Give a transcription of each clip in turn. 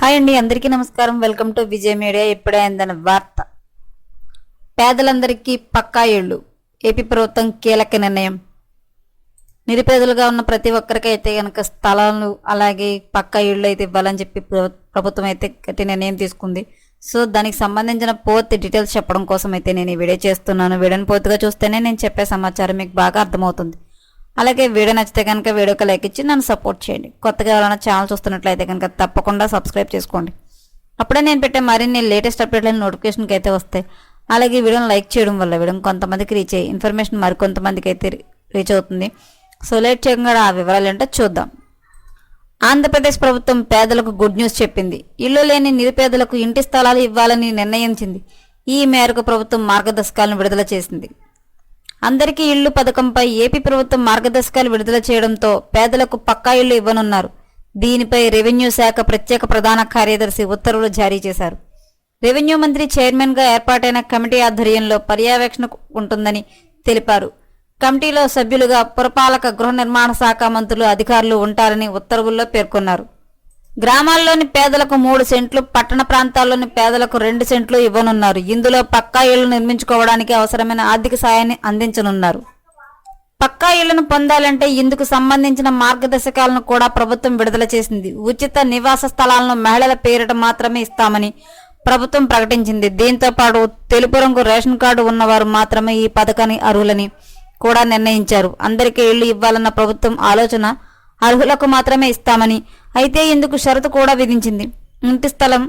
Hi అండి అందరికీ నమస్కారం. Welcome to Vijay media. ఇప్పుడే వార్త. పేదలందరికీ పక్కా ఇళ్ళు. ఏపీ ప్రభుత్వం కీలక నిర్ణయం. నిరుపేదలుగా ఉన్న ప్రతి ఒక్కరికైతే కనుక స్థలాలు అలాగే పక్కా ఇళ్ళు అయితే ఇవ్వాలని చెప్పి ప్రభుత్వం అయితే గట్టి నిర్ణయం తీసుకుంది. సో దానికి సంబంధించిన పూర్తి డీటెయిల్స్ చెప్పడం కోసం అయితే నేను ఈ వీడియో చేస్తున్నాను. వీడియోని పూర్తిగా చూస్తేనే నేను చెప్పే సమాచారం మీకు బాగా అర్థమవుతుంది. అలాగే వీడియో నచ్చితే కనుక వీడియోకి లైక్ ఇచ్చి నన్ను సపోర్ట్ చేయండి. కొత్తగా ఎవరైనా ఛానల్ చూస్తున్నట్లయితే కనుక తప్పకుండా సబ్స్క్రైబ్ చేసుకోండి. అప్పుడే నేను పెట్టే మరిన్ని లేటెస్ట్ అప్డేట్లను నోటిఫికేషన్కి అయితే వస్తాయి. అలాగే వీడియోని లైక్ చేయడం వల్ల వీడియో కొంతమందికి రీచ్ అయ్యి ఇన్ఫర్మేషన్ మరికొంతమందికి అయితే రీచ్ అవుతుంది. సో లేట్ చేయకుండా ఆ వివరాలు ఏంటో చూద్దాం. ఆంధ్రప్రదేశ్ ప్రభుత్వం పేదలకు గుడ్ న్యూస్ చెప్పింది. ఇల్లు లేని నిరుపేదలకు ఇంటి స్థలాలు ఇవ్వాలని నిర్ణయించింది. ఈ మేరకు ప్రభుత్వం మార్గదర్శకాలను విడుదల చేసింది. అందరికీ ఇళ్ళు పథకంపై ఏపీ ప్రభుత్వం మార్గదర్శకాలు విడుదల చేయడంతో పేదలకు పక్కా ఇళ్ళు ఇవ్వనున్నారు. దీనిపై రెవెన్యూ శాఖ ప్రత్యేక ప్రధాన కార్యదర్శి ఉత్తర్వులు జారీ చేశారు. రెవెన్యూ మంత్రి చైర్మన్గా ఏర్పాటైన కమిటీ ఆధ్వర్యంలో పర్యవేక్షణ ఉంటుందని తెలిపారు. కమిటీలో సభ్యులుగా పురపాలక గృహ నిర్మాణ శాఖ మంత్రులు అధికారులు ఉంటారని ఉత్తర్వుల్లో పేర్కొన్నారు. గ్రామాల్లోని పేదలకు మూడు సెంట్లు పట్టణ ప్రాంతాల్లోని పేదలకు రెండు సెంట్లు ఇవ్వనున్నారు. ఇందులో పక్కా ఇళ్ళు నిర్మించుకోవడానికి అవసరమైన ఆర్థిక సాయాన్ని అందించనున్నారు. పక్కా ఇళ్ళను పొందాలంటే ఇందుకు సంబంధించిన మార్గదర్శకాలను కూడా ప్రభుత్వం విడుదల చేసింది. ఉచిత నివాస స్థలాలను మహిళల పేరిట మాత్రమే ఇస్తామని ప్రభుత్వం ప్రకటించింది. దీంతో పాటు తెలుపు రంగు రేషన్ కార్డు ఉన్నవారు మాత్రమే ఈ పథకాన్ని అర్హులని కూడా నిర్ణయించారు. అందరికీ ఇళ్ళు ఇవ్వాలన్న ప్రభుత్వం ఆలోచన అర్హులకు మాత్రమే ఇస్తామని. అయితే ఇందుకు షరతు కూడా విధించింది. ఇంటి స్థలం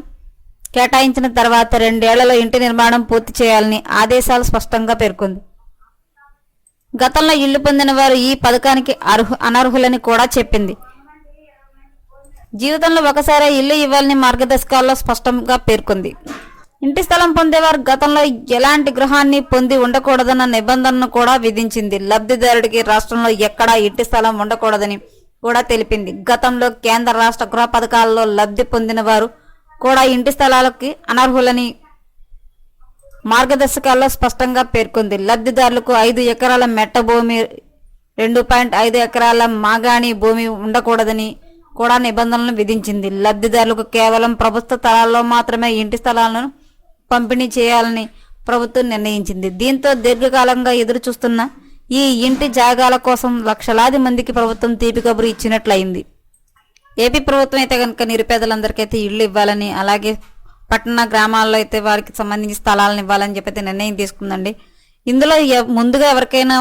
కేటాయించిన తర్వాత రెండేళ్ళలో ఇంటి నిర్మాణం పూర్తి చేయాలని ఆదేశాలు స్పష్టంగా పేర్కొంది. గతంలో ఇల్లు పొందిన వారు ఈ పథకానికి అర్హు అనర్హులని కూడా చెప్పింది. జీవితంలో ఒకసారి ఇల్లు ఇవ్వాలని మార్గదర్శకాల్లో స్పష్టంగా పేర్కొంది. ఇంటి స్థలం పొందేవారు గతంలో ఎలాంటి గృహాన్ని పొంది ఉండకూడదన్న నిబంధనను కూడా విధించింది. లబ్ధిదారుడికి రాష్ట్రంలో ఎక్కడా ఇంటి స్థలం ఉండకూడదని కూడా తెలిపింది. గతంలో కేంద్ర రాష్ట్ర గృహ పథకాల్లో లబ్ధి పొందిన వారు కూడా ఇంటి స్థలాలకి అనర్హులని మార్గదర్శకాల్లో స్పష్టంగా పేర్కొంది. లబ్ధిదారులకు ఐదు ఎకరాల మెట్ట భూమి రెండు పాయింట్ ఐదు ఎకరాల మాగాణి భూమి ఉండకూడదని కూడా నిబంధనలను విధించింది. లబ్ధిదారులకు కేవలం ప్రభుత్వ స్థలాల్లో మాత్రమే ఇంటి స్థలాలను పంపిణీ చేయాలని ప్రభుత్వం నిర్ణయించింది. దీంతో దీర్ఘకాలంగా ఎదురు చూస్తున్న ఈ ఇంటి జాగాల కోసం లక్షలాది మందికి ప్రభుత్వం తీపి కబురు ఇచ్చినట్లయింది. ఏపీ ప్రభుత్వం అయితే కనుక నిరుపేదలందరికీ అయితే ఇళ్ళు ఇవ్వాలని అలాగే పట్టణ గ్రామాల్లో అయితే వారికి సంబంధించి స్థలాలను ఇవ్వాలని చెప్పి అయితే నిర్ణయం తీసుకుందండి. ఇందులో ముందుగా ఎవరికైనా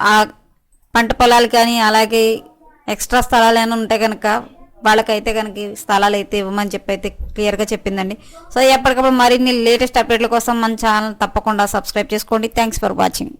ఆ పంట పొలాలు కానీ అలాగే ఎక్స్ట్రా స్థలాలు ఏమైనా ఉంటే కనుక వాళ్ళకైతే కనుక స్థలాలు అయితే ఇవ్వమని చెప్పి అయితే క్లియర్గా చెప్పిందండి. సో ఎప్పటికప్పుడు మరిన్ని లేటెస్ట్ అప్డేట్ల కోసం మన ఛానల్ తప్పకుండా సబ్స్క్రైబ్ చేసుకోండి. Thanks for watching.